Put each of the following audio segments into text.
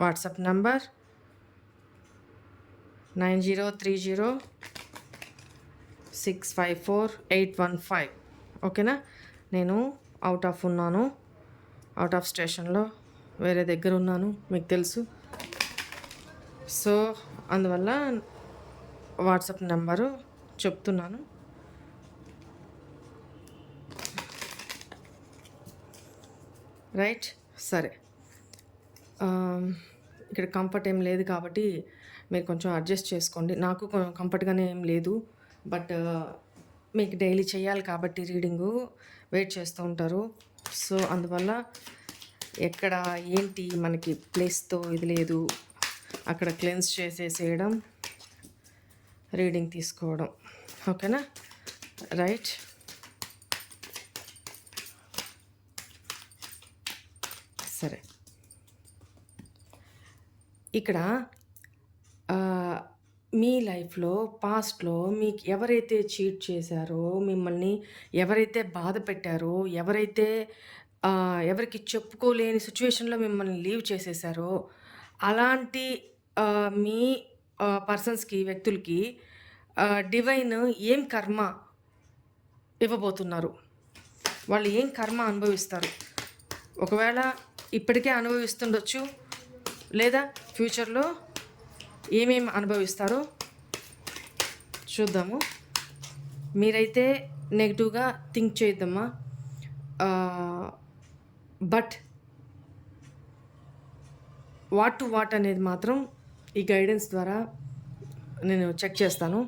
WhatsApp number nine zero three zero six five four eight one five. ఓకేనా? నేను out of ఉన్నాను. Out of స్టేషన్లో వేరే దగ్గర ఉన్నాను మీకు తెలుసు. సో అందువల్ల వాట్సాప్ నెంబరు చెప్తున్నాను. రైట్? సరే. ఇక్కడ కంఫర్ట్ ఏం లేదు కాబట్టి మీరు కొంచెం అడ్జస్ట్ చేసుకోండి. నాకు కంఫర్ట్గానే ఏం లేదు. బట్ మీకు డైలీ చేయాలి కాబట్టి రీడింగు వెయిట్ చేస్తూ ఉంటారు. సో అందువల్ల ఎక్కడ ఏంటి మనకి ప్లేస్తో ఇది లేదు. అక్కడ క్లెన్స్ చేసేసేయడం రీడింగ్ తీసుకోవడం. ఓకేనా? రైట్ సరే ఇక్కడ మీ లైఫ్లో పాస్ట్లో మీకు ఎవరైతే చీట్ చేశారో మిమ్మల్ని ఎవరైతే బాధ పెట్టారో ఎవరైతే ఎవరికి చెప్పుకోలేని సిచ్యువేషన్లో మిమ్మల్ని లీవ్ చేసేసారో అలాంటి మీ పర్సన్స్కి వ్యక్తులకి డివైన్ ఏం కర్మ ఇవ్వబోతున్నారు? వాళ్ళు ఏం కర్మ అనుభవిస్తారు? ఒకవేళ ఇప్పటికే అనుభవిస్తుండొచ్చు లేదా ఫ్యూచర్లో ఏమేమి అనుభవిస్తారో చూద్దాము. మీరైతే నెగిటివ్గా థింక్ చేయొద్దమ్మా. బట్ వాట్ టు వాట్ అనేది మాత్రం ఈ గైడెన్స్ ద్వారా నేను చెక్ చేస్తాను.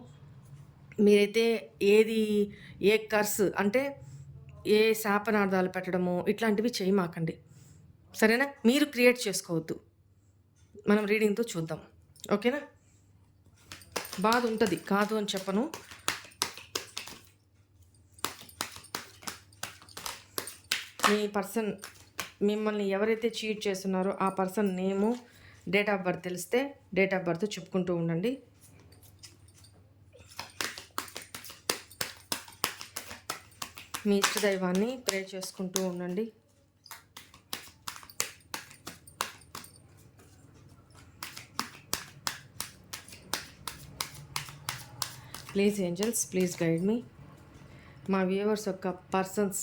మీరైతే ఏది ఏ కర్స్ అంటే ఏ శాపనార్థాలు పెట్టడము ఇట్లాంటివి చేయమాకండి. సరేనా? మీరు క్రియేట్ చేసుకోవద్దు. మనం రీడింగ్తో చూద్దాం. ఓకేనా? బాధ ఉంటుంది కాదు అని చెప్పను. మీ పర్సన్ మిమ్మల్ని ఎవరైతే చీట్ చేస్తున్నారో ఆ person name date of birth తెలిస్తే డేట్ ఆఫ్ బర్త్ చెప్పుకుంటూ ఉండండి. మీ ఇష్టదైవాన్ని ప్రే చేసుకుంటూ ఉండండి. Please angels please guide me. మా వ్యూవర్స్ యొక్క పర్సన్స్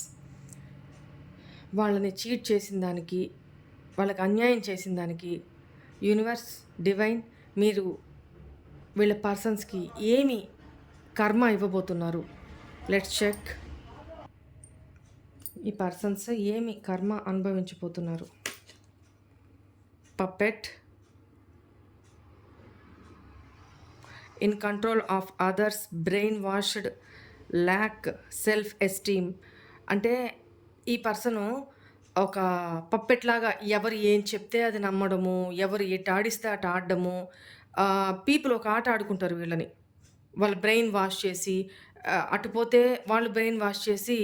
వాళ్ళని చీట్ చేసిన దానికి వాళ్ళకి అన్యాయం చేసిన దానికి యూనివర్స్ డివైన్ మీరు వీళ్ళ పర్సన్స్కి ఏమి కర్మ ఇవ్వబోతున్నారు? Let's check. ఈ పర్సన్స్ ఏమి కర్మ అనుభవించబోతున్నారు? Puppet in control of others brain washed lack self esteem అంటే ఈ పర్సను ఒక పప్పెట్ లాగా ఎవరు ఏం చెప్తే అది నమ్మడము ఎవరు ఎటు ఆడిస్తే అటు ఆడడము పీపుల్ ఒక ఆట ఆడుకుంటారు వీళ్ళని. వాళ్ళ బ్రెయిన్ వాష్ చేసి అటుపోతే అటు పోతే వాళ్ళు బ్రెయిన్ వాష్ చేసి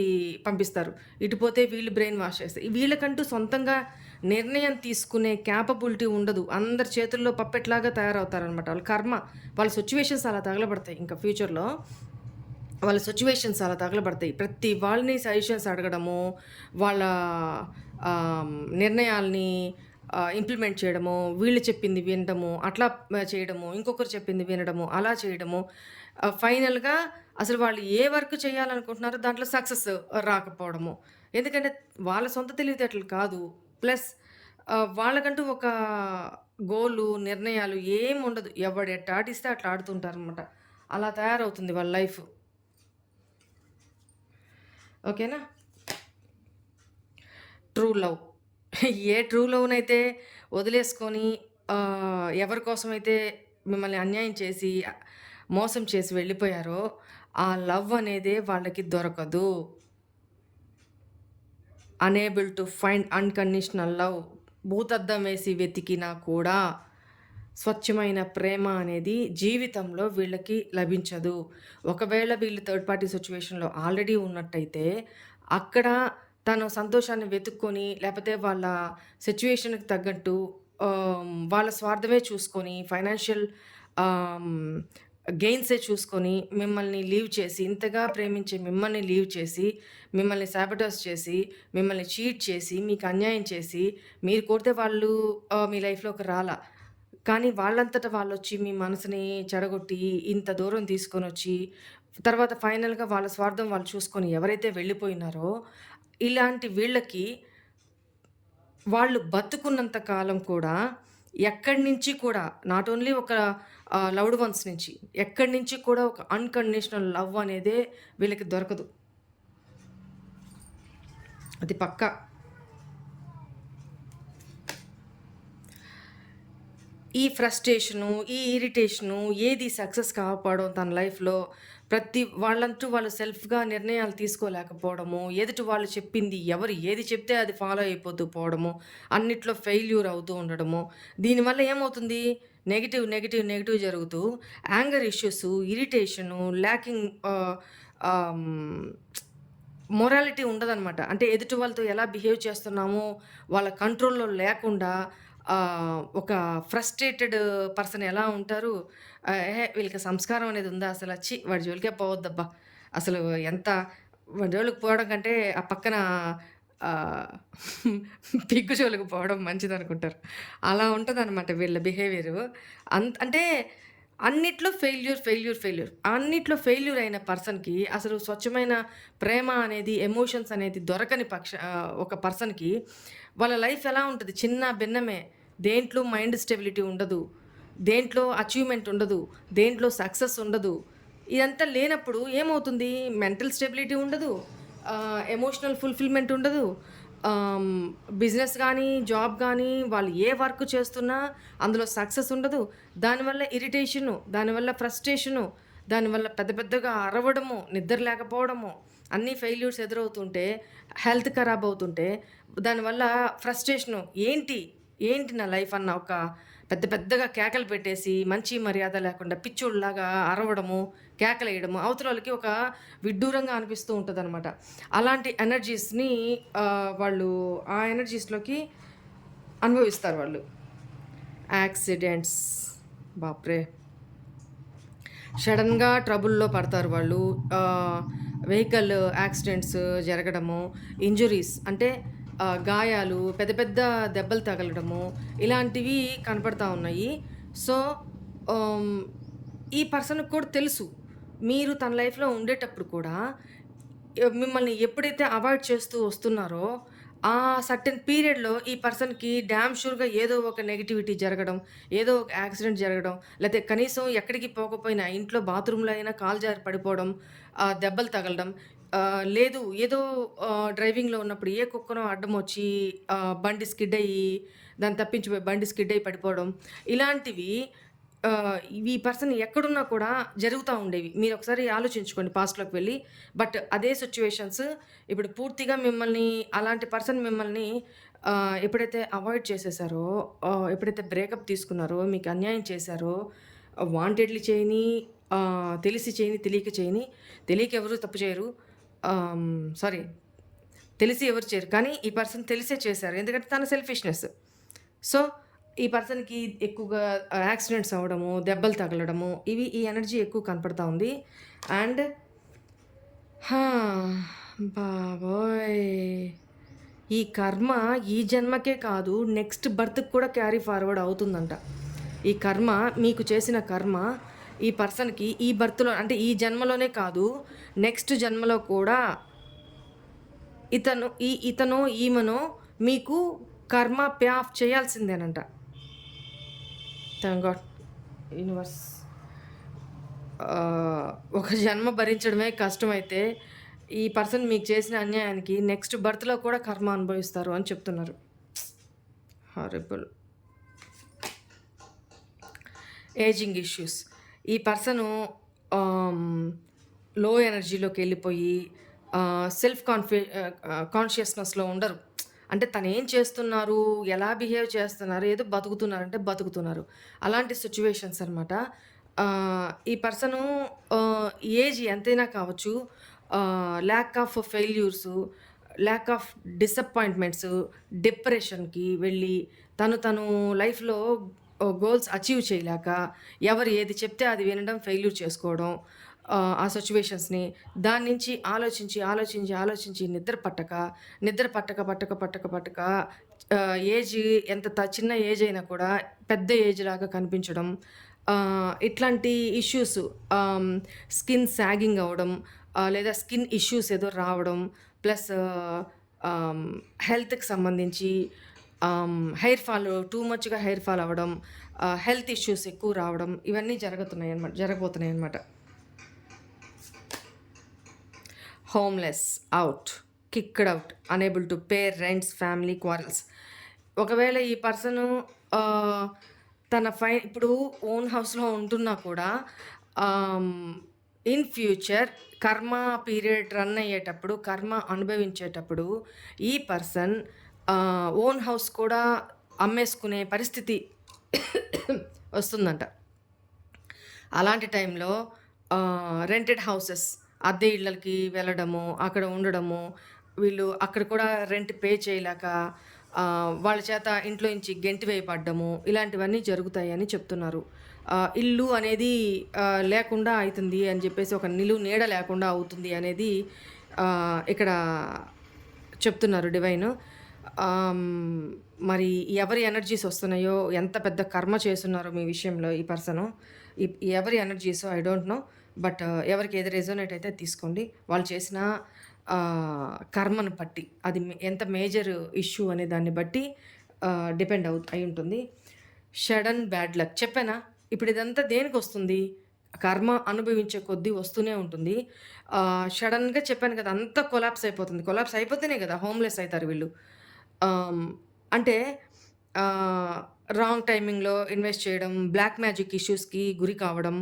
పంపిస్తారు. ఇటుపోతే వీళ్ళు బ్రెయిన్ వాష్ చేస్తారు. వీళ్ళకంటూ సొంతంగా నిర్ణయం తీసుకునే క్యాపబిలిటీ ఉండదు. అందరి చేతుల్లో పప్పెట్లాగా తయారవుతారనమాట వాళ్ళ కర్మ వాళ్ళ సిచ్యువేషన్స్ అలా తగలబడతాయి. ఇంకా ఫ్యూచర్లో వాళ్ళ సిచ్యువేషన్స్ అలా తగలబడతాయి. ప్రతి వాళ్ళని సజెషన్స్ అడగడము వాళ్ళ నిర్ణయాల్ని ఇంప్లిమెంట్ చేయడము వీళ్ళు చెప్పింది వినడము అట్లా చేయడము ఇంకొకరు చెప్పింది వినడము అలా చేయడము ఫైనల్గా అసలు వాళ్ళు ఏ వర్క్ చేయాలనుకుంటున్నారో దాంట్లో సక్సెస్ రాకపోవడము. ఎందుకంటే వాళ్ళ సొంత తెలివితేటలు కాదు. ప్లస్ వాళ్ళకంటూ ఒక గోలు నిర్ణయాలు ఏం ఉండదు. ఎవడు ఎట్ట ఆడిస్తే అట్లా ఆడుతుంటారు అనమాట అలా తయారవుతుంది వాళ్ళ లైఫ్. ఓకేనా? True love. ఏ ట్రూ లవ్నైతే వదిలేసుకొని ఎవరికోసమైతే ఎవరి కోసమైతే మిమ్మల్ని అన్యాయం చేసి మోసం చేసి వెళ్ళిపోయారో ఆ లవ్ అనేది వాళ్ళకి దొరకదు. Unable to find unconditional love భూతద్దం వేసి వెతికినా కూడా స్వచ్ఛమైన ప్రేమ అనేది జీవితంలో వీళ్ళకి లభించదు. ఒకవేళ వీళ్ళు థర్డ్ పార్టీ సిచ్యువేషన్లో ఆల్రెడీ ఉన్నట్టయితే, అక్కడ తను సంతోషాన్ని వెతుక్కొని, లేకపోతే వాళ్ళ సిచ్యువేషన్కి తగ్గట్టు వాళ్ళ స్వార్థమే చూసుకొని, ఫైనాన్షియల్ గెయిన్సే చూసుకొని, మిమ్మల్ని లీవ్ చేసి, ఇంతగా ప్రేమించే మిమ్మల్ని లీవ్ చేసి, మిమ్మల్ని శాబటాస్ చేసి, మిమ్మల్ని చీట్ చేసి, మీకు అన్యాయం చేసి, మీరు కోరితే వాళ్ళు మీ లైఫ్‌లోకి రాలా. కానీ వాళ్ళంతట వాళ్ళొచ్చి మీ మనసుని చెడగొట్టి, ఇంత దూరం తీసుకొని వచ్చి తర్వాత ఫైనల్‌గా వాళ్ళ స్వార్థం వాళ్ళు చూసుకొని ఎవరైతే వెళ్ళిపోయినారో, ఇలాంటి వీళ్ళకి వాళ్ళు బతుకున్నంత కాలం కూడా ఎక్కడి నుంచి కూడా నాట్ ఓన్లీ ఒక లవ్డ్ వన్స్ నుంచి, ఎక్కడి నుంచి కూడా ఒక అన్‌కండిషనల్ లవ్ అనేదే వీళ్ళకి దొరకదు. అది పక్కా. ఈ ఫ్రస్ట్రేషను, ఈ ఇరిటేషను ఏది సక్సెస్ కాకపోవడం తన లైఫ్‌లో, ప్రతి వాళ్ళంటూ వాళ్ళు సెల్ఫ్‌గా నిర్ణయాలు తీసుకోలేకపోవడము, ఎదుటి వాళ్ళు చెప్పింది ఎవరు ఏది చెప్తే అది ఫాలో అయిపోతూ పోవడము, అన్నిట్లో ఫెయిల్యూర్ అవుతూ ఉండడము. దీనివల్ల ఏమవుతుంది? నెగిటివ్ నెగిటివ్ నెగిటివ్ జరుగుతూ anger issues irritation, lacking morality ఉండదనమాట. అంటే ఎదుటి వాళ్ళతో ఎలా బిహేవ్ చేస్తున్నామో వాళ్ళ కంట్రోల్‌లో లేకుండా ఒక ఫ్రస్ట్రేటెడ్ పర్సన్ ఎలా ఉంటారు? వీళ్ళకి సంస్కారం అనేది ఉందా అసలు వచ్చి వాడి జోలికే పోవద్దబ్బా! అసలు ఎంత వాడి జోలికి పోవడం కంటే ఆ పక్కన పిగ్గు జోలికి పోవడం మంచిదనుకుంటారు. అలా ఉంటుంది అనమాట వీళ్ళ బిహేవియరు. అంత అంటే అన్నిట్లో ఫెయిల్యూర్, ఫెయిల్యూర్, ఫెయిల్యూర్. అన్నిట్లో ఫెయిల్యూర్ అయిన పర్సన్‌కి అసలు స్వచ్ఛమైన ప్రేమ అనేది, ఎమోషన్స్ అనేది దొరకని పక్ష ఒక పర్సన్‌కి వాళ్ళ లైఫ్ ఎలా ఉంటుంది చిన్న భిన్నమే. దేంట్లో మైండ్ స్టెబిలిటీ ఉండదు. దేంట్లో అచీవ్‌మెంట్ ఉండదు. దేంట్లో సక్సెస్ ఉండదు. ఇదంతా లేనప్పుడు ఏమవుతుంది? మెంటల్ స్టెబిలిటీ ఉండదు. ఎమోషనల్ ఫుల్‌ఫిల్‌మెంట్ ఉండదు. బిజినెస్ కానీ జాబ్ కానీ వాళ్ళు ఏ వర్క్ చేస్తున్నా అందులో సక్సెస్ ఉండదు. దానివల్ల ఇరిటేషను, దానివల్ల ఫ్రస్ట్రేషను, దానివల్ల పెద్ద పెద్దగా అరవడము, నిద్ర లేకపోవడము, అన్ని ఫెయిల్యూర్స్ ఎదురవుతుంటే, హెల్త్ ఖరాబ్ అవుతుంటే, దానివల్ల ఫ్రస్ట్రేషను ఏంటి? ఏంటి నా లైఫ్ అన్న ఒక పెద్ద పెద్దగా కేకలు పెట్టేసి, మంచి మర్యాద లేకుండా పిచ్చోడిలాగా అరవడము, కేకలేయడము, అవతలోళ్ళకి ఒక విడ్డూరంగా అనిపిస్తూ ఉంటుంది అనమాట అలాంటి ఎనర్జీస్‌ని వాళ్ళు ఆ ఎనర్జీస్‌లోకి అనుభవిస్తారు వాళ్ళు. యాక్సిడెంట్స్ బాప్రే! సడన్గా ట్రబుల్‌లో పడతారు వాళ్ళు. వెహికల్ యాక్సిడెంట్స్ జరగడము, ఇంజురీస్ అంటే గాయాలు, పెద్ద పెద్ద దెబ్బలు తగలడము, ఇలాంటివి కనపడతా ఉన్నాయి. సో, ఈ పర్సన్‌కి కూడా తెలుసు. మీరు తన లైఫ్‌లో ఉండేటప్పుడు కూడా మిమ్మల్ని ఎప్పుడైతే అవాయిడ్ చేస్తూ వస్తున్నారో, ఆ సర్టెన్ పీరియడ్‌లో ఈ పర్సన్‌కి డ్యామ్ షూర్‌గా ఏదో ఒక నెగటివిటీ జరగడం, ఏదో ఒక యాక్సిడెంట్ జరగడం, లేకపోతే కనీసం ఎక్కడికి పోకపోయినా ఇంట్లో బాత్రూంలో అయినా కాలు జారి పడిపోవడం, దెబ్బలు తగలడం, లేదు ఏదో డ్రైవింగ్‌లో ఉన్నప్పుడు ఏ కుక్కనో అడ్డం వచ్చి బండి స్కిడ్ అయ్యి, దాన్ని తప్పించిపోయి బండి స్కిడ్ అయ్యి పడిపోవడం, ఇలాంటివి ఆహ్, ఈ పర్సన్ ఎక్కడున్నా కూడా జరుగుతా ఉండేవి. మీరొకసారి ఆలోచించుకోండి పాస్ట్‌లోకి వెళ్ళి. బట్ అదే సిట్యుయేషన్స్ ఇప్పుడు పూర్తిగా మిమ్మల్ని అలాంటి పర్సన్ మిమ్మల్ని ఆహ్, ఎప్పుడైతే అవాయిడ్ చేసేసారో, ఆహ్, ఎప్పుడైతే బ్రేకప్ తీసుకున్నారో, మీకు అన్యాయం చేశారో, వాంటెడ్‌లీ చేయని, ఆహ్, తెలిసి చేయని, తెలియక చేయని, తెలియక ఎవరు తప్పు చేయరు. ఆహ్, సారీ తెలిసి ఎవరు చేయరు. కానీ ఈ పర్సన్ తెలిసే చేశారు. ఎందుకంటే తన సెల్ఫిష్‌నెస్. సో, ఈ పర్సన్‌కి ఎక్కువగా యాక్సిడెంట్స్ అవ్వడము, దెబ్బలు తగలడము, ఇవి ఈ ఎనర్జీ ఎక్కువ కనపడతా ఉంది. అండ్ హా! బాబోయ్! ఈ కర్మ ఈ జన్మకే కాదు, నెక్స్ట్ బర్త్‌కి కూడా క్యారీ ఫార్వర్డ్ అవుతుందంట. ఈ కర్మ మీకు చేసిన కర్మ ఈ పర్సన్‌కి ఈ బర్త్‌లో అంటే ఈ జన్మలోనే కాదు, నెక్స్ట్ జన్మలో కూడా ఇతను ఈ ఇతను ఈమెనో మీకు కర్మ pay off చేయాల్సిందేనంట. Thank God. Universe. ఒక జన్మ భరించడమే కష్టమైతే, ఈ పర్సన్ మీకు చేసిన అన్యాయానికి నెక్స్ట్ బర్త్‌లో కూడా కర్మ అనుభవిస్తారు అని చెప్తున్నారు. హారిబుల్. Ageing issues. ఈ పర్సను లో ఎనర్జీలోకి వెళ్ళిపోయి సెల్ఫ్ కాన్ఫి కాన్షియస్‌నెస్‌లో ఉండరు. అంటే తను ఏం చేస్తున్నారు? ఎలా బిహేవ్ చేస్తున్నారు? ఏదో బతుకుతున్నారంటే బతుకుతున్నారు. అలాంటి సిచ్యువేషన్స్ అనమాట. ఈ పర్సను ఏజ్ ఎంతైనా కావచ్చు. Lack of failures lack of disappointments, డిప్రెషన్‌కి వెళ్ళి తను తను లైఫ్‌లో గోల్స్ అచీవ్ చేయలేక ఎవరు ఏది చెప్తే అది వినడం, ఫెయిల్యూర్ చేసుకోవడం. ఆ సిచ్యువేషన్స్ని దాని నుంచి ఆలోచించి, ఆలోచించి, ఆలోచించి నిద్ర పట్టక, నిద్ర పట్టక, పట్టక, పట్టక, పట్టక ఏజ్ ఎంత చిన్న ఏజ్ అయినా కూడా పెద్ద ఏజ్ లాగా కనిపించడం. ఇట్లాంటి ఇష్యూస్ స్కిన్ సాగింగ్ అవ్వడం లేదా స్కిన్ ఇష్యూస్ ఏదో రావడం. ప్లస్ హెల్త్‌కి సంబంధించి హెయిర్ ఫాల్ టూ మచ్‌గా హెయిర్ ఫాల్ అవ్వడం. హెల్త్ ఇష్యూస్ ఎక్కువ రావడం. ఇవన్నీ జరుగుతున్నాయి అనమాట జరగబోతున్నాయి అనమాట homeless, out kicked out unable to pay rents, family quarrels. ఒకవేళ ఈ పర్సను తన ఫై ఇప్పుడు ఓన్ హౌస్‌లో ఉంటున్నా కూడా ఇన్ ఫ్యూచర్ కర్మ పీరియడ్ రన్ అయ్యేటప్పుడు, కర్మ అనుభవించేటప్పుడు ఈ పర్సన్ ఓన్ హౌస్ కూడా అమ్మేసుకునే పరిస్థితి వస్తుందంట. అలాంటి టైంలో రెంటెడ్ హౌసెస్ అద్దె ఇళ్ళకి వెళ్ళడము, అక్కడ ఉండడము. వీళ్ళు అక్కడ కూడా రెంట్ పే చేయలేక వాళ్ళ చేత ఇంట్లో నుంచి గెంటి వేయబడ్డము. ఇలాంటివన్నీ జరుగుతాయని చెప్తున్నారు. ఇల్లు అనేది లేకుండా అవుతుంది అని చెప్పేసి ఒక నిలువు నీడ లేకుండా అవుతుంది అనేది ఇక్కడ చెప్తున్నారు డివైను. మరి ఎవరి ఎనర్జీస్ వస్తున్నాయో, ఎంత పెద్ద కర్మ చేస్తున్నారో మీ విషయంలో ఈ పర్సను. ఎవరి energies I don't know. But ఎవరికి ఏది రెజోనేట్ అయితే తీసుకోండి. వాళ్ళు చేసిన కర్మను బట్టి అది ఎంత మేజర్ ఇష్యూ అనే దాన్ని బట్టి డిపెండ్ అవు అయి ఉంటుంది షడన్ బ్యాడ్ లక్ చెప్పానా? ఇప్పుడు ఇదంతా దేనికొస్తుంది? కర్మ అనుభవించే కొద్దీ వస్తూనే ఉంటుంది. షడన్గా చెప్పాను కదా! అంతా కొలాప్స్ అయిపోతుంది. కొలాప్స్ అయిపోతేనే కదా హోమ్‌లెస్ అవుతారు వీళ్ళు. అంటే రాంగ్ టైమింగ్‌లో ఇన్వెస్ట్ చేయడం, బ్లాక్ మ్యాజిక్ ఇష్యూస్‌కి గురి కావడం,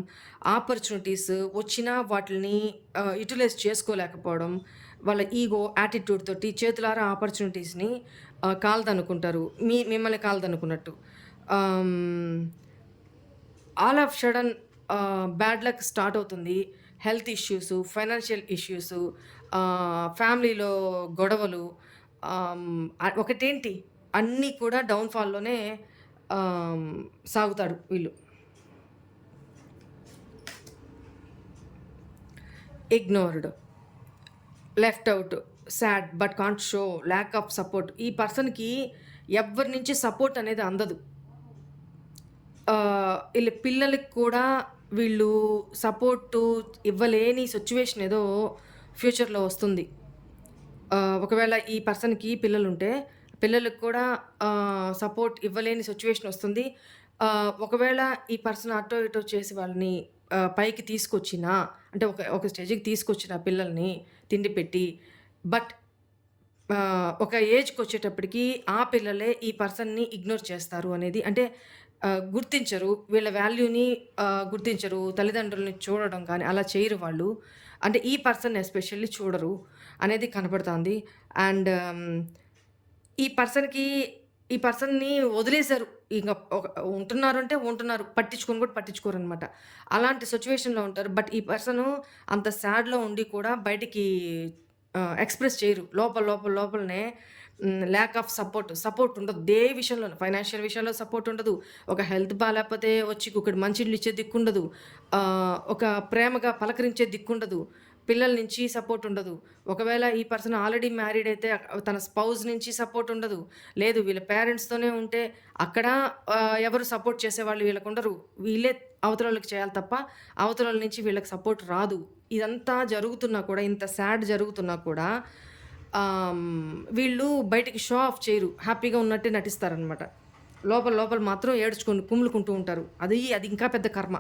ఆపర్చునిటీస్ వచ్చినా వాటిని యూటిలైజ్ యుటిలైజ్ చేసుకోలేకపోవడం, వాళ్ళ ఈగో, యాటిట్యూడ్ తోటి చేతులారా ఆపర్చునిటీస్‌ని కాలదనుకుంటారు. మీ మిమ్మల్ని కాలదనుకున్నట్టు. All of sudden bad luck start అవుతుంది. హెల్త్ ఇష్యూసు, ఫైనాన్షియల్ ఇష్యూసు, ఫ్యామిలీలో గొడవలు ఒకటేంటి అన్నీ కూడా డౌన్‌ఫాల్‌లోనే సాగుతారు వీళ్ళు. Ignored. Left out sad but can't show, lack of support. ఈ పర్సన్‌కి ఎవరి నుంచి సపోర్ట్ అనేది అందదు. వీళ్ళ పిల్లలకి కూడా వీళ్ళు సపోర్టు ఇవ్వలేని సిచ్యువేషన్ ఏదో ఫ్యూచర్‌లో వస్తుంది. ఒకవేళ ఈ పర్సన్‌కి పిల్లలుంటే, పిల్లలకి కూడా సపోర్ట్ ఇవ్వలేని సిచ్యువేషన్ వస్తుంది. ఒకవేళ ఈ పర్సన్ అటో ఇటో చేసి వాళ్ళని పైకి తీసుకొచ్చిన అంటే ఒక ఒక స్టేజ్‌కి తీసుకొచ్చిన పిల్లల్ని తిండి పెట్టి బట్ ఒక ఏజ్కి వచ్చేటప్పటికి ఆ పిల్లలే ఈ పర్సన్‌ని ఇగ్నోర్ చేస్తారు అనేది అంటే గుర్తించరు. వీళ్ళ వాల్యూని గుర్తించరు. తల్లిదండ్రులని చూడడం కానీ అలా చేయరు వాళ్ళు. అంటే ఈ పర్సన్ ఎస్పెషల్లీ చూడరు అనేది కనపడుతుంది అండ్ ఈ పర్సన్‌కి ఈ పర్సన్‌ని వదిలేశారు ఇంక ఒక ఉంటున్నారు అంటే ఉంటున్నారు. పట్టించుకొని కూడా పట్టించుకోరనమాట. అలాంటి సిట్యుయేషన్‌లో ఉంటారు. బట్ ఈ పర్సను అంత సాడ్‌లో ఉండి కూడా బయటికి ఆహ్, ఎక్స్‌ప్రెస్ చేయరు. లోపల లోపల లోపలనే హ్మ్. Lakh of support. సపోర్ట్ ఉండదు. ఏ విషయంలోను. ఫైనాన్షియల్ విషయంలో సపోర్ట్ ఉండదు. ఒక హెల్త్ బాలేకపోతే వచ్చి గుక్కెడు మంచినీళ్ళు ఇచ్చే దిక్కుండదు. ఆహ్, ఒక ప్రేమగా పలకరించే దిక్కుండదు. పిల్లల నుంచి సపోర్ట్ ఉండదు. ఒకవేళ ఈ పర్సన్ ఆల్రెడీ మ్యారీడ్ అయితే తన స్పౌజ్ నుంచి సపోర్ట్ ఉండదు. లేదు వీళ్ళ పేరెంట్స్‌తోనే ఉంటే అక్కడ ఎవరు సపోర్ట్ చేసేవాళ్ళు వీళ్ళకుండరు. వీళ్ళే అవతలకి చేయాలి తప్ప అవతల నుంచి వీళ్ళకి సపోర్ట్ రాదు. ఇదంతా జరుగుతున్నా కూడా ఇంత సాడ్ జరుగుతున్నా కూడా వీళ్ళు బయటికి షో ఆఫ్ చేయరు. హ్యాపీగా ఉన్నట్టే నటిస్తారనమాట. లోపల లోపల మాత్రం ఏడ్చుకొని కుమ్ములుకుంటూ ఉంటారు. అది అది ఇంకా పెద్ద కర్మ.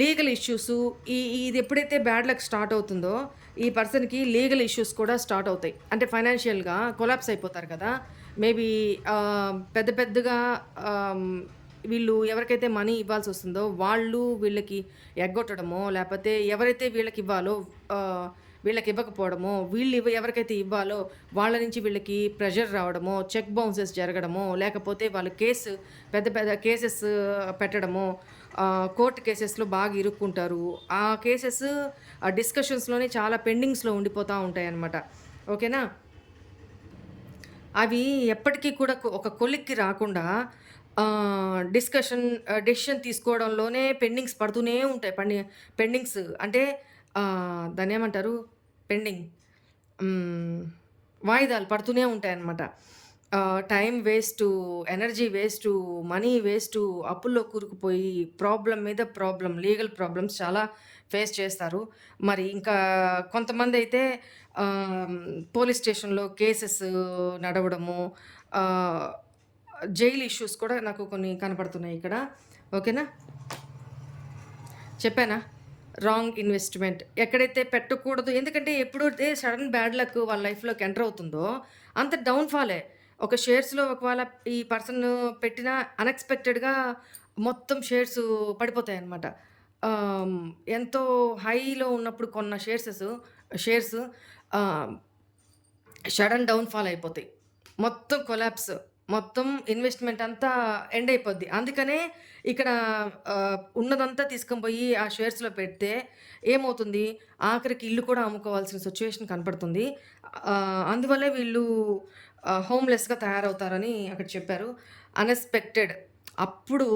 లీగల్ ఇష్యూస్ ఈ ఇది ఎప్పుడైతే బ్యాడ్ లక్ స్టార్ట్ అవుతుందో, ఈ పర్సన్‌కి లీగల్ ఇష్యూస్ కూడా స్టార్ట్ అవుతాయి. అంటే ఫైనాన్షియల్‌గా కొలాప్స్ అయిపోతారు కదా! మేబీ పెద్ద పెద్దగా వీళ్ళు ఎవరికైతే మనీ ఇవ్వాల్సి వస్తుందో వాళ్ళు వీళ్ళకి ఎగ్గొట్టడమో, లేకపోతే ఎవరైతే వీళ్ళకి ఇవ్వాలో వీళ్ళకి ఇవ్వకపోవడమో వీళ్ళు ఇవ్వ ఎవరికైతే ఇవ్వాలో వాళ్ళ నుంచి వీళ్ళకి ప్రెషర్ రావడమో చెక్ బౌన్సెస్ జరగడమో లేకపోతే వాళ్ళు కేసు పెద్ద పెద్ద కేసెస్ పెట్టడమో కోర్టు కేసెస్లో బాగా ఇరుక్కుంటారు. ఆ కేసెస్ ఆ డిస్కషన్స్లోనే చాలా పెండింగ్స్లో ఉండిపోతూ ఉంటాయన్నమాట. ఓకేనా? అవి ఎప్పటికీ కూడా ఒక కొలిక్కి రాకుండా డిస్కషన్ డెసిషన్ తీసుకోవడంలోనే పెండింగ్స్ పడుతూనే ఉంటాయి. పండి పెండింగ్స్ అంటే దాన్ని ఏమంటారు? పెండింగ్ వాయిదాలు పడుతూనే ఉంటాయన్నమాట. Time waste energy waste money waste అప్పుల్లో కూరుకుపోయి ప్రాబ్లం మీద ప్రాబ్లం లీగల్ ప్రాబ్లమ్స్ చాలా ఫేస్ చేస్తారు. మరి ఇంకా కొంతమంది అయితే పోలీస్ స్టేషన్లో కేసెస్ నడవడము ఆ, జైలు ఇష్యూస్ కూడా నాకు కొన్ని కనపడుతున్నాయి ఇక్కడ. ఓకేనా? చెప్పానా? Wrong investment. ఎక్కడైతే పెట్టకూడదు ఎందుకంటే ఎప్పుడైతే సడన్ బ్యాడ్ లక్ వాళ్ళ లైఫ్లోకి ఎంటర్ అవుతుందో అంత డౌన్ఫాలే. ఒక షేర్స్లో ఒకవేళ ఈ పర్సన్ పెట్టిన అన్ఎక్స్పెక్టెడ్గా మొత్తం షేర్స్ పడిపోతాయి అన్నమాట ఎంతో హైలో ఉన్నప్పుడు కొన్న షేర్సెస్ షేర్స్ సడన్ డౌన్ఫాల్ అయిపోతాయి. మొత్తం కొలాప్స్ మొత్తం ఇన్వెస్ట్మెంట్ అంతా ఎండ్ అయిపోద్ది. అందుకనే ఇక్కడ ఉన్నదంతా తీసుకొని పోయి ఆ షేర్స్లో పెడితే ఏమవుతుంది? ఆఖరికి ఇల్లు కూడా అమ్ముకోవాల్సిన సిచ్యువేషన్ కనపడుతుంది. అందువల్లే వీళ్ళు హోమ్లెస్గా తయారవుతారని అక్కడ చెప్పారు. అన్ఎక్స్పెక్టెడ్. అప్పుడు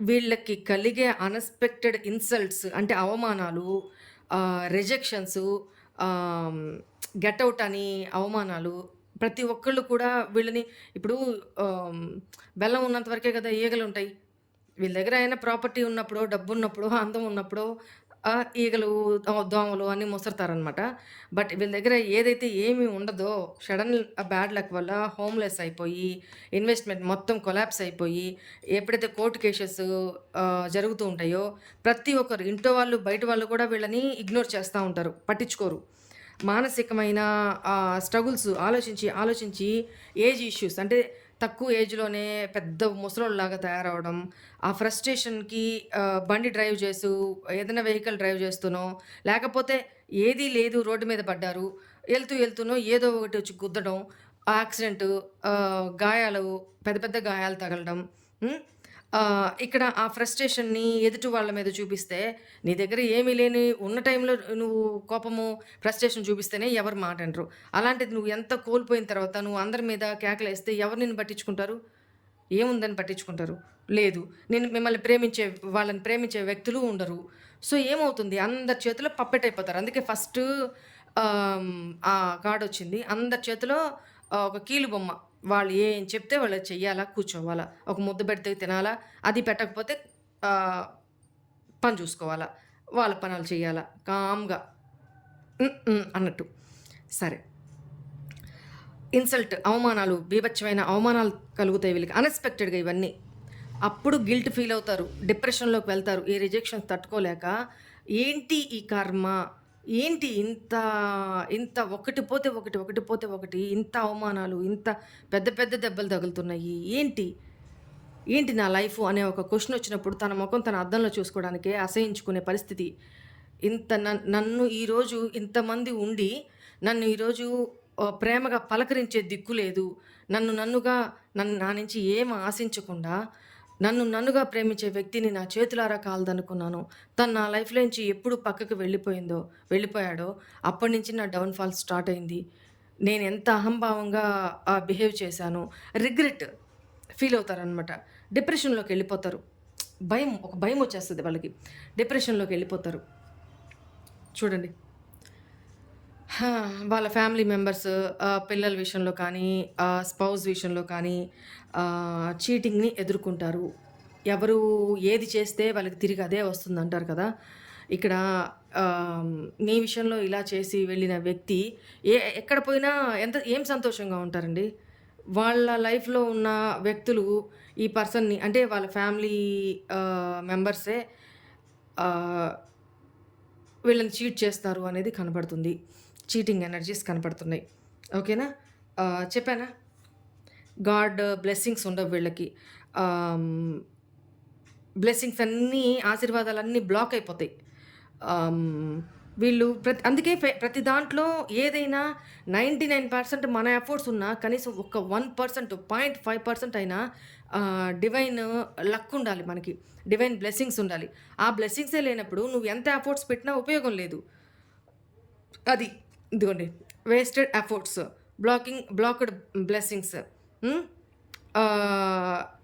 వీళ్ళకి కలిగే అన్ఎక్స్పెక్టెడ్ ఇన్సల్ట్స్ అంటే అవమానాలు రిజెక్షన్స్ గెట్అవుట్ అని అవమానాలు ప్రతి ఒక్కళ్ళు కూడా వీళ్ళని ఇప్పుడు బెల్లం ఉన్నంత వరకే కదా ఈగలు ఉంటాయి వీళ్ళ దగ్గర అయినా ప్రాపర్టీ ఉన్నప్పుడు డబ్బు ఉన్నప్పుడు అందం ఉన్నప్పుడు ఆ, ఈగలు దో- దోమలు అన్నీ ముసురుతారనమాట బట్ వీళ్ళ దగ్గర ఏదైతే ఏమీ ఉండదో సడన్ బ్యాడ్ లక్ వల్ల హోమ్లెస్ అయిపోయి ఇన్వెస్ట్మెంట్ మొత్తం కొలాప్స్ అయిపోయి ఎప్పుడైతే కోర్టు కేసెస్ జరుగుతూ ఉంటాయో ప్రతి ఒక్కరు ఇంట్లో వాళ్ళు బయట వాళ్ళు కూడా వీళ్ళని ఇగ్నోర్ చేస్తూ ఉంటారు పట్టించుకోరు. మానసికమైన స్ట్రగుల్స్ ఆలోచించి ఆలోచించి ఏజ్ ఇష్యూస్ అంటే తక్కువ ఏజ్లోనే పెద్ద ముసలోళ్ళలాగా తయారవడం ఆ ఫ్రస్ట్రేషన్కి బండి డ్రైవ్ చేస్తూ ఏదైనా వెహికల్ డ్రైవ్ చేస్తూనో లేకపోతే ఏదీ లేదు రోడ్డు మీద పడ్డారు వెళ్తూ వెళ్తూనో ఏదో ఒకటి వచ్చి గుద్దడం యాక్సిడెంట్ గాయాలు పెద్ద పెద్ద గాయాలు తగలడం ఇక్కడ ఆ ఫ్రస్ట్రేషన్ని ఎదుటి వాళ్ళ మీద చూపిస్తే నీ దగ్గర ఏమీ లేని ఉన్న టైంలో నువ్వు కోపము ఫ్రస్ట్రేషన్ చూపిస్తేనే ఎవరు మాట అంటారు అలాంటిది నువ్వు ఎంత కోల్పోయిన తర్వాత నువ్వు అందరి మీద కేకలేస్తే ఎవరు నిన్ను పట్టించుకుంటారు? ఏముందని పట్టించుకుంటారు? లేదు. నేను మిమ్మల్ని ప్రేమించే వాళ్ళని ప్రేమించే వ్యక్తులు ఉండరు. సో ఏమవుతుంది? అందరి చేతిలో పప్పెట్ అయిపోతారు. అందుకే ఫస్ట్ ఆ కార్డ్ వచ్చింది. అందరి చేతిలో ఒక కీలు బొమ్మ వాళ్ళు ఏం చెప్తే వాళ్ళు చెయ్యాలా కూర్చోవాలా. ఒక ముద్ద పెడితే తినాలా అది పెట్టకపోతే పని చూసుకోవాలా వాళ్ళ పనులు చేయాలా కామ్గా. అన్నట్టు. సరే. ఇన్సల్ట్ అవమానాలు బీభత్సమైన అవమానాలు కలుగుతాయి వీళ్ళకి. అన్ఎక్స్పెక్టెడ్గా ఇవన్నీ. అప్పుడు గిల్ట్ ఫీల్ అవుతారు డిప్రెషన్లోకి వెళ్తారు. ఈ రిజెక్షన్ తట్టుకోలేక ఏంటి ఈ కర్మ? ఏంటి ఇంత ఇంత ఒకటి పోతే ఒకటి ఒకటి పోతే ఒకటి ఇంత అవమానాలు ఇంత పెద్ద పెద్ద దెబ్బలు తగులుతున్నాయి ఏంటి? ఏంటి నా లైఫ్ అనే ఒక క్వశ్చన్ వచ్చినప్పుడు తన ముఖం తన అద్దంలో చూసుకోవడానికే అసహించుకునే పరిస్థితి. ఇంత నన్- నన్ను ఈరోజు ఇంతమంది ఉండి నన్ను ఈరోజు ప్రేమగా పలకరించే దిక్కు లేదు. నన్ను నన్నుగా నన్ను నా నుంచి ఏం ఆశించకుండా నన్ను నన్నుగా ప్రేమించే వ్యక్తిని నా చేతులారా కాలదనుకున్నాను. తను నా లైఫ్లో నుంచి ఎప్పుడు పక్కకు వెళ్ళిపోయిందో వెళ్ళిపోయాడో అప్పటి నుంచి నా డౌన్ఫాల్ స్టార్ట్ అయింది. నేను ఎంత అహంభావంగా బిహేవ్ చేశాను రిగ్రెట్ ఫీల్ అవుతారనమాట డిప్రెషన్లోకి వెళ్ళిపోతారు. భయం ఒక భయం వచ్చేస్తుంది వాళ్ళకి. డిప్రెషన్లోకి వెళ్ళిపోతారు. చూడండి. హా, వాళ్ళ ఫ్యామిలీ మెంబర్స్ పిల్లల విషయంలో కానీ స్పౌస్ విషయంలో కానీ చీటింగ్ని ఎదుర్కొంటారు. ఎవరు ఏది చేస్తే వాళ్ళకి తిరిగి అదే వస్తుంది అంటారు కదా. ఇక్కడ ఆ, మీ విషయంలో ఇలా చేసి వెళ్ళిన వ్యక్తి ఏ ఎక్కడ పోయినా ఎంత ఏం సంతోషంగా ఉంటారండి? వాళ్ళ లైఫ్లో ఉన్న వ్యక్తులు ఈ పర్సన్ని అంటే వాళ్ళ ఫ్యామిలీ మెంబర్సే వీళ్ళని చీట్ చేస్తారు అనేది కనబడుతుంది. చీటింగ్ ఎనర్జీస్ కనపడుతున్నాయి ఓకేనా చెప్పానా గాడ్ బ్లెస్సింగ్స్ ఉండవు వీళ్ళకి బ్లెస్సింగ్స్ అన్నీ ఆశీర్వాదాలన్నీ బ్లాక్ అయిపోతాయి వీళ్ళు ప్రతి అందుకే ప్రతి దాంట్లో ఏదైనా 99% మన ఎఫర్ట్స్ ఉన్నా కనీసం ఒక 1% 0.5% అయినా డివైన్ లక్ ఉండాలి మనకి. డివైన్ బ్లెస్సింగ్స్ ఉండాలి. ఆ బ్లెస్సింగ్సే లేనప్పుడు నువ్వు ఎంత ఎఫర్ట్స్ పెట్టినా ఉపయోగం లేదు. అది. ఇదిగోండి. Wasted efforts, blocking blocked blessings.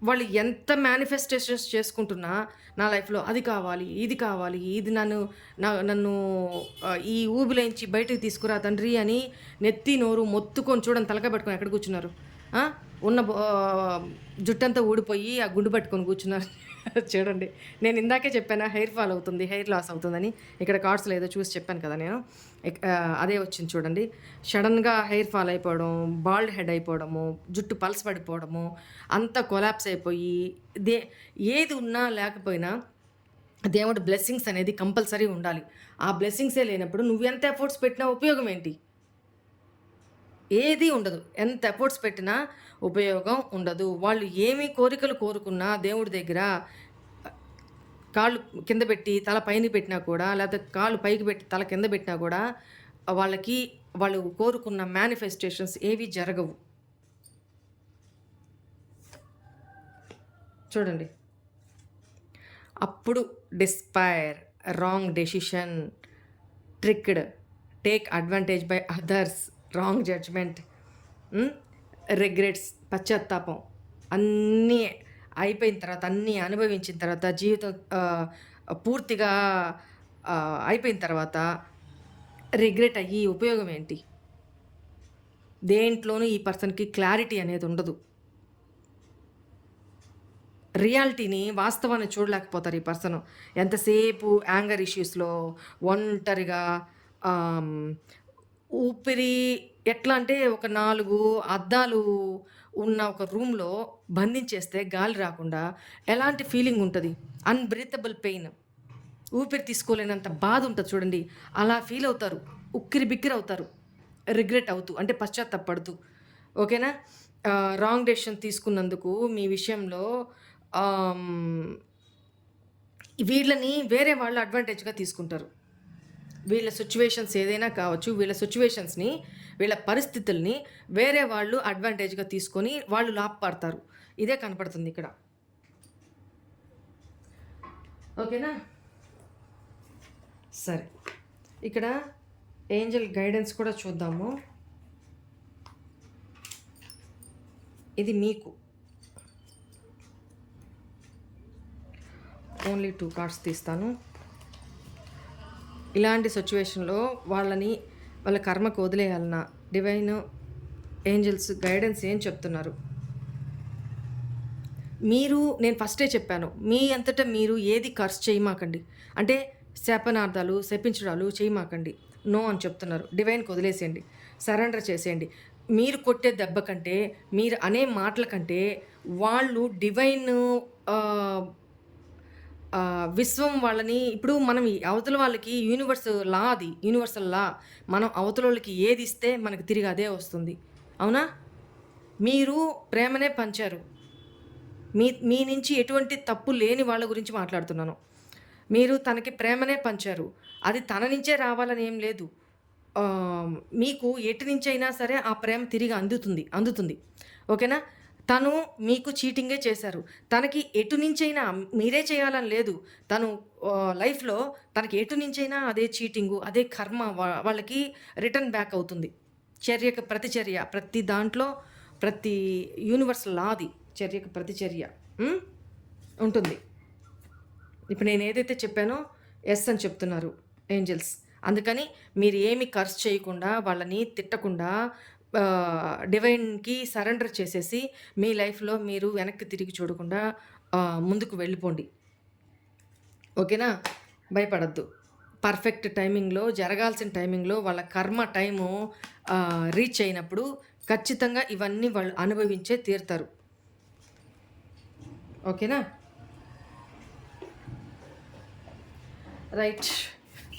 వాళ్ళు ఎంత మేనిఫెస్టేషన్స్ చేసుకుంటున్నా నా లైఫ్‌లో అది కావాలి, ఇది కావాలి, ఇది నన్ను నన్ను ఈ ఊబిలోంచి బయటకి తీసుకురా తండ్రి అని నెత్తి, నోరు మొత్తుకొని చూడని తలక పెట్టుకొని ఎక్కడ కూర్చున్నారు. ఉన్న జుట్టంతా ఊడిపోయి ఆ గుండు పట్టుకొని కూర్చున్నారు. చూడండి. నేను ఇందాకే చెప్పాను హెయిర్ ఫాల్ అవుతుంది, హెయిర్ లాస్ అవుతుందని. ఇక్కడ కార్డ్స్‌లో ఏదో చూసి చెప్పాను కదా నేను. అదే వచ్చింది చూడండి. సడన్గా హెయిర్ ఫాల్ అయిపోవడం, బాల్డ్ హెడ్ అయిపోవడము, జుట్టు పల్స్ పడిపోవడము, అంతా కొలాప్స్ అయిపోయి దే ఏది ఉన్నా లేకపోయినా దేవుడు బ్లెస్సింగ్స్ అనేది కంపల్సరీ ఉండాలి. ఆ బ్లెస్సింగ్సే లేనప్పుడు నువ్వు ఎంత ఎఫర్ట్స్ పెట్టినా ఉపయోగం ఏంటి? ఏది ఉండదు. ఎంత ఎఫర్ట్స్ పెట్టినా ఉపయోగం ఉండదు. వాళ్ళు ఏమి కోరికలు కోరుకున్నా దేవుడి దగ్గర కాళ్ళు కింద పెట్టి తల పైన పెట్టినా కూడా లేకపోతే కాళ్ళు పైకి పెట్టి తల కింద పెట్టినా కూడా వాళ్ళకి వాళ్ళు కోరుకున్న మేనిఫెస్టేషన్స్ ఏవి జరగవు. చూడండి. అప్పుడు despair, wrong decision, tricked, take advantage by others, wrong judgement, regrets పశ్చాత్తాపం అన్నీ అయిపోయిన తర్వాత, అన్నీ అనుభవించిన తర్వాత, జీవితం పూర్తిగా అయిపోయిన తర్వాత రిగ్రెట్ అయ్యి ఉపయోగం ఏంటి? దేంట్లోనూ ఈ పర్సన్‌కి క్లారిటీ అనేది ఉండదు. రియాలిటీని, వాస్తవాన్ని చూడలేకపోతారు ఈ పర్సన్ ఎంతసేపు యాంగర్ ఇష్యూస్‌లో ఒంటరిగా ఊపిరి ఎట్లా అంటే ఒక నాలుగు అద్దాలు ఉన్న ఒక రూమ్‌లో బంధించేస్తే గాలి రాకుండా ఎలాంటి ఫీలింగ్ ఉంటుంది అన్‌బ్రీతబుల్ పెయిన్. ఊపిరి తీసుకోలేనంత బాధ ఉంటుంది చూడండి. అలా ఫీల్ అవుతారు. ఉక్కిరి బిక్కిరి అవుతారు. రిగ్రెట్ అవుతూ అంటే పశ్చాత్తపడుతూ ఓకేనా? రాంగ్ డెసిషన్ తీసుకున్నందుకు మీ విషయంలో వీళ్ళని వేరే వాళ్ళు అడ్వాంటేజ్‌గా తీసుకుంటారు. వీళ్ళ సిచ్యువేషన్స్ ఏదైనా కావచ్చు. వీళ్ళ సిచ్యువేషన్స్ని వీళ్ళ పరిస్థితుల్ని వేరే వాళ్ళు అడ్వాంటేజ్‌గా తీసుకొని వాళ్ళు లాభపడతారు. ఇదే కనపడుతుంది ఇక్కడ. ఓకేనా? సరే. ఇక్కడ ఏంజెల్ గైడెన్స్ కూడా చూద్దాము. ఇది మీకు. ఓన్లీ టూ కార్డ్స్ తీస్తాను. ఇలాంటి సిచ్యువేషన్లో వాళ్ళని వాళ్ళ కర్మకు వదిలేయాలన్నా డివైన్ ఏంజెల్స్ గైడెన్స్ ఏం చెప్తున్నారు? మీరు నేను ఫస్టే చెప్పాను. మీ అంతటా మీరు ఏది ఖర్చు చేయమాకండి. అంటే శాపనార్థాలు, శపించడాలు చేయమాకండి. నో అని చెప్తున్నారు. డివైన్‌కి వదిలేసేయండి. సరెండర్ చేసేయండి. మీరు కొట్టే దెబ్బ కంటే, మీరు అనే మాటల కంటే వాళ్ళు డివైన్ విశ్వం వాళ్ళని ఇప్పుడు మనం అవతల వాళ్ళకి యూనివర్స్ లా అది. Universal law. మనం అవతలోళ్ళకి ఏది ఇస్తే మనకు తిరిగి అదే వస్తుంది. అవునా? మీరు ప్రేమనే పంచారు. మీ మీ నుంచి ఎటువంటి తప్పు లేని వాళ్ళ గురించి మాట్లాడుతున్నాను. మీరు తనకి ప్రేమనే పంచారు. అది తన నుంచే రావాలని ఏం లేదు. మీకు ఎటు నుంచైనా సరే ఆ ప్రేమ తిరిగి అందుతుంది. అందుతుంది. ఓకేనా? తను మీకు చీటింగే చేశారు. తనకి ఎటు నుంచైనా మీరే చేయాలని లేదు. తను లైఫ్‌లో తనకి ఎటు నుంచైనా అదే చీటింగు, అదే కర్మ వా వాళ్ళకి రిటర్న్ బ్యాక్ అవుతుంది. చర్యకు ప్రతిచర్య. ప్రతి దాంట్లో ప్రతి యూనివర్స్ లాది చర్యకు ప్రతిచర్య. ఉంటుంది. ఇప్పుడు నేను ఏదైతే చెప్పానో ఎస్ అని చెప్తున్నారు ఏంజెల్స్. అందుకని మీరు ఏమి ఖర్చు చేయకుండా, వాళ్ళని తిట్టకుండా డివైన్‌కి సరెండర్ చేసేసి మీ లైఫ్‌లో మీరు వెనక్కి తిరిగి చూడకుండా ముందుకు వెళ్ళిపోండి. ఓకేనా? భయపడద్దు పర్ఫెక్ట్ టైమింగ్‌లో జరగాల్సిన టైమింగ్‌లో వాళ్ళ కర్మ టైము రీచ్ అయినప్పుడు ఖచ్చితంగా ఇవన్నీ వాళ్ళు అనుభవించే తీరుతారు. ఓకేనా? Right.